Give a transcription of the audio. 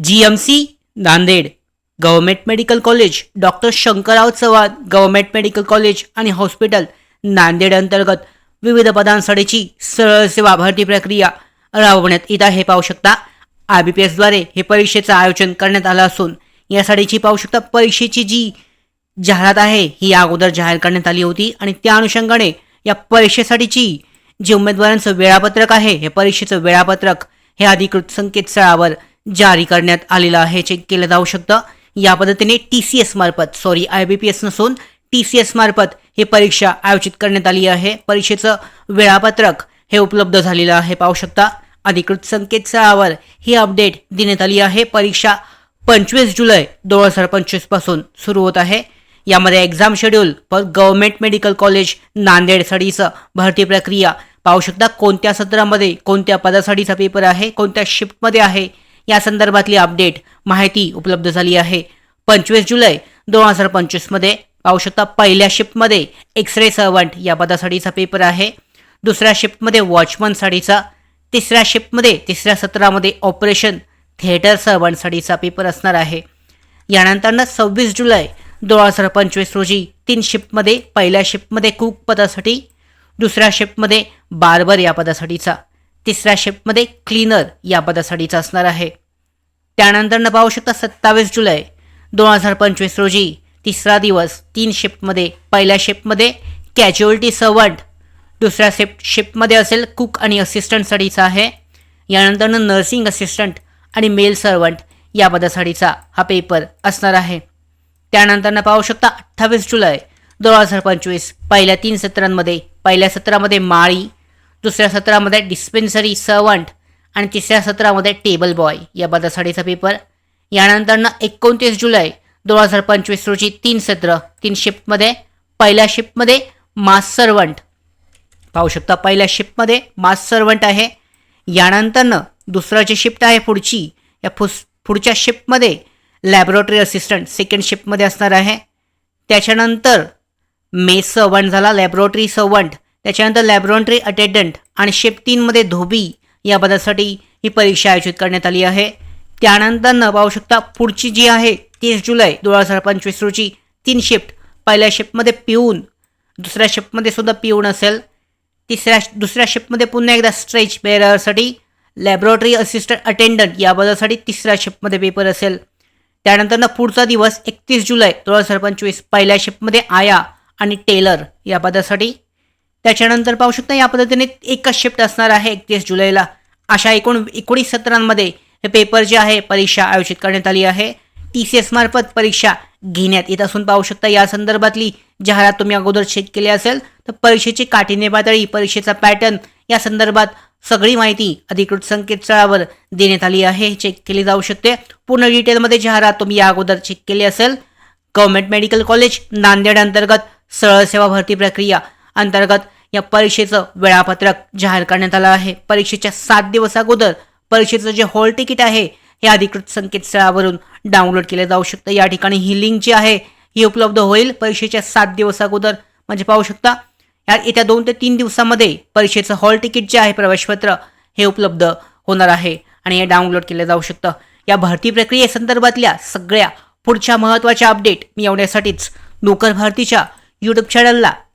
G M C Nanded. Government medical college doctor Shankarrao Chavan government medical college आणि hospital Nanded अंतर्गत विविध पदांसाठीची सरळ सेवा भरती प्रक्रिया राबवण्यात येत आहे. पाहू शकता आय बी पी एसद्वारे हे परीक्षेचं आयोजन करण्यात आलं असून यासाठीची पाहू शकता परीक्षेची जी जाहिरात आहे ही अगोदर जाहीर करण्यात आली होती आणि त्या अनुषंगाने या परीक्षेसाठीची जे उमेदवारांचं वेळापत्रक आहे हे परीक्षेचं वेळापत्रक हे अधिकृत संकेतस्थळावर जारी करण्यात आलेलं आहे. चेक केलं जाऊ शकतं. या पद्धतीने टी सी एस मार्फत sorry I B P S नसून टी सी एस मार्फत ही परीक्षा आयोजित करण्यात आली आहे. परीक्षेचं वेळापत्रक हे उपलब्ध झालेलं आहे. पाहू शकता अधिकृत संकेतस्थळावर ही अपडेट देण्यात आली आहे. परीक्षा पंचवीस जुलै दोन हजार पंचवीसपासून सुरू होत आहे. यामध्ये एक्झाम शेड्यूल पर गव्हर्नमेंट मेडिकल कॉलेज नांदेडसाठीचं भरती प्रक्रिया. पाहू शकता कोणत्या सत्रामध्ये कोणत्या पदासाठीचा पेपर आहे कोणत्या शिफ्टमध्ये आहे या संदर्भातली अपडेट माहिती उपलब्ध झाली आहे. पंचवीस जुलै दोन हजार पंचवीसमध्ये पाहू शकता पहिल्या शिफ्टमध्ये एक्स रे सर्वंट या पदासाठीचा पेपर आहे. दुसऱ्या शिफ्टमध्ये वॉचमनसाठीचा तिसऱ्या शिफ्टमध्ये तिसऱ्या सत्रामध्ये ऑपरेशन थिएटर सर्वंटसाठीचा पेपर असणार आहे. यानंतरनं सव्वीस जुलै दोन हजार पंचवीस रोजी तीन शिफ्टमध्ये पहिल्या शिफ्टमध्ये कुक पदासाठी दुसऱ्या शिफ्टमध्ये बार्बर या पदासाठीचा. तिसऱ्या शिफ्टमध्ये क्लीनर या पदासाठीचा असणार आहे. त्यानंतरनं पाहू शकता सत्तावीस जुलै दोन हजार पंचवीस रोजी तिसरा दिवस तीन शिफ्टमध्ये पहिल्या शिफ्टमध्ये कॅज्युअलिटी सर्वंट दुसऱ्या शिफ्ट शिफ्टमध्ये असेल कुक आणि असिस्टंटसाठीचा आहे. यानंतरनं नर्सिंग असिस्टंट आणि मेल सर्वंट या पदासाठीचा हा पेपर असणार आहे. त्यानंतरनं पाहू शकता अठ्ठावीस जुलै दोन हजार पंचवीस पहिल्या तीन सत्रांमध्ये पहिल्या सत्रामध्ये माळी दुसऱ्या सत्रामध्ये डिस्पेन्सरी सर्वंट आणि तिसऱ्या सत्रामध्ये टेबल बॉय या पदासाठीचा पेपर यानंतरनं एकोणतीस जुलै दोन हजार पंचवीस रोजी तीन सत्र तीन शिफ्टमध्ये पहिल्या शिफ्टमध्ये मास सर्वंट पाहू शकता पहिल्या शिफ्टमध्ये मास सर्वंट आहे. यानंतरनं दुसरं जी शिफ्ट आहे पुढची या फुस पुढच्या शिफ्टमध्ये लॅबोरेटरी असिस्टंट सेकंड शिफ्टमध्ये असणार आहे. त्याच्यानंतर मेस सर्वंट झाला लॅबोरेटरी सर्वंट त्याच्यानंतर लॅबोरेटरी अटेंडंट आणि शिफ्ट तीनमध्ये धोबी या पदासाठी ही परीक्षा आयोजित करण्यात आली आहे. त्यानंतर न पाहू शकता पुढची जी आहे तीस जुलै दोन हजार पंचवीस रोजी तीन शिफ्ट पहिल्या शिफ्टमध्ये पिऊन दुसऱ्या शिफ्टमध्ये सुद्धा पिऊन असेल. तिसऱ्या दुसऱ्या शिफ्टमध्ये पुन्हा एकदा स्ट्रेच बेअरसाठी लॅबोरेटरी असिस्टंट अटेंडंट या पदासाठी तिसऱ्या शिफ्टमध्ये पेपर असेल. त्यानंतर ना पुढचा दिवस एकतीस जुलै दोन हजार पंचवीस पहिल्या शिफ्टमध्ये आया आणि टेलर या पदासाठी त्याच्यानंतर पाहू शकता या पद्धतीने एकच शिफ्ट असणार आहे एकतीस जुलैला. अशा एकूण एकोणीस सत्रांमध्ये हे पेपर जे आहे परीक्षा आयोजित करण्यात आली आहे. टी सी एस मार्फत परीक्षा घेण्यात येत असून पाहू शकता या संदर्भातली जाहिरात तुम्ही अगोदर चेक केली असेल तर परीक्षेची काठीण्य पातळी परीक्षेचा पॅटर्न या संदर्भात सगळी माहिती अधिकृत संकेतस्थळावर देण्यात आली आहे. चेक केली जाऊ शकते. पूर्ण डिटेलमध्ये जाहिरात तुम्ही या अगोदर चेक केली असेल. गव्हर्नमेंट मेडिकल कॉलेज नांदेड अंतर्गत सरळ सेवा भरती प्रक्रिया अंतर्गत या परीक्षेचं वेळापत्रक जाहीर करण्यात आलं आहे. परीक्षेच्या सात दिवस अगोदर परीक्षेचं जे हॉल तिकीट आहे हे अधिकृत संकेतस्थळावरून डाउनलोड केलं जाऊ शकतं. या ठिकाणी ही लिंक जी आहे ही उपलब्ध होईल. परीक्षेच्या सात दिवस अगोदर म्हणजे पाहू शकता या येत्या दोन ते तीन दिवसामध्ये परीक्षेचं हॉल तिकीट जे आहे प्रवेशपत्र हे उपलब्ध होणार आहे आणि हे डाउनलोड केलं जाऊ शकतं. या भरती प्रक्रियेसंदर्भातल्या सगळ्या पुढच्या महत्त्वाच्या अपडेट मी नोकर भारतीच्या यूट्यूब चॅनलला